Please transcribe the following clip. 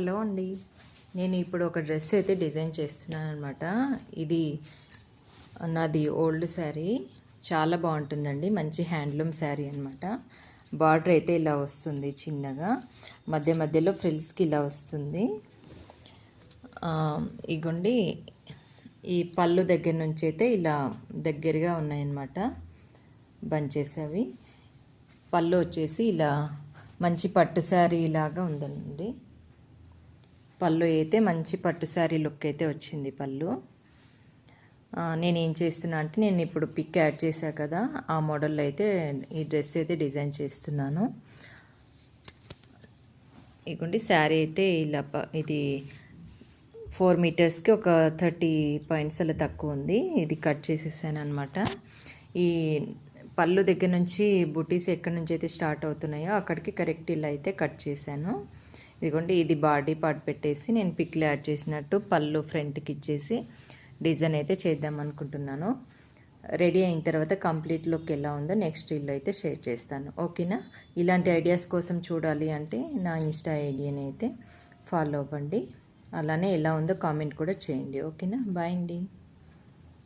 Hello అండి. నేను ఇప్పుడు ఒక డ్రెస్ అయితే డిజైన్ చేస్తున్నాను అనమాట ఇది నాది ఓల్డ్ శారీ. చాలా బాగుంటుందండి. మంచి హ్యాండ్లూమ్ శారీ అనమాట బార్డర్ అయితే ఇలా వస్తుంది చిన్నగా. మధ్య మధ్యలో ఫ్రిల్స్కి ఇలా వస్తుంది. ఆ, ఇగోండి. ఈ పళ్ళు దగ్గర నుంచి అయితే ఇలా దగ్గరగా ఉన్నాయన్నమాట. బంచెస్ అవి. పళ్ళు వచ్చేసి ఇలా మంచి పట్టు శారీ లాగా ఉందండి. పళ్ళు అయితే మంచి పట్టు శారీ లుక్ అయితే వచ్చింది పళ్ళు. నేను ఏం చేస్తున్నా అంటే నేను ఇప్పుడు పిక్ యాడ్ చేశా కదా ఆ మోడల్లో అయితే ఈ డ్రెస్ అయితే డిజైన్ చేస్తున్నాను. ఇగోండి శారీ అయితే ఇలా ఇది ఫోర్ మీటర్స్కి ఒక థర్టీ పాయింట్స్ అలా తక్కువ ఉంది. ఇది కట్ చేసేసాను అనమాట ఈ పళ్ళు దగ్గర నుంచి బుటీస్ ఎక్కడి నుంచి అయితే స్టార్ట్ అవుతున్నాయో అక్కడికి కరెక్ట్ ఇలా అయితే కట్ చేశాను. ఇదిగోండి ఇది బాడీ పార్ట్ పెట్టేసి నేను పిక్లు యాడ్ చేసినట్టు పళ్ళు ఫ్రంట్కి ఇచ్చేసి డిజైన్ అయితే చేద్దాం అనుకుంటున్నాను. రెడీ అయిన తర్వాత కంప్లీట్ లుక్ ఎలా ఉందో నెక్స్ట్ ఇల్లు అయితే షేర్ చేస్తాను. ఓకేనా? ఇలాంటి ఐడియాస్ కోసం చూడాలి అంటే నా ఇన్స్టా ఐడియాని అయితే ఫాలో అవ్వండి. అలానే ఎలా ఉందో కామెంట్ కూడా చేయండి. ఓకేనా? బాయ్ అండి.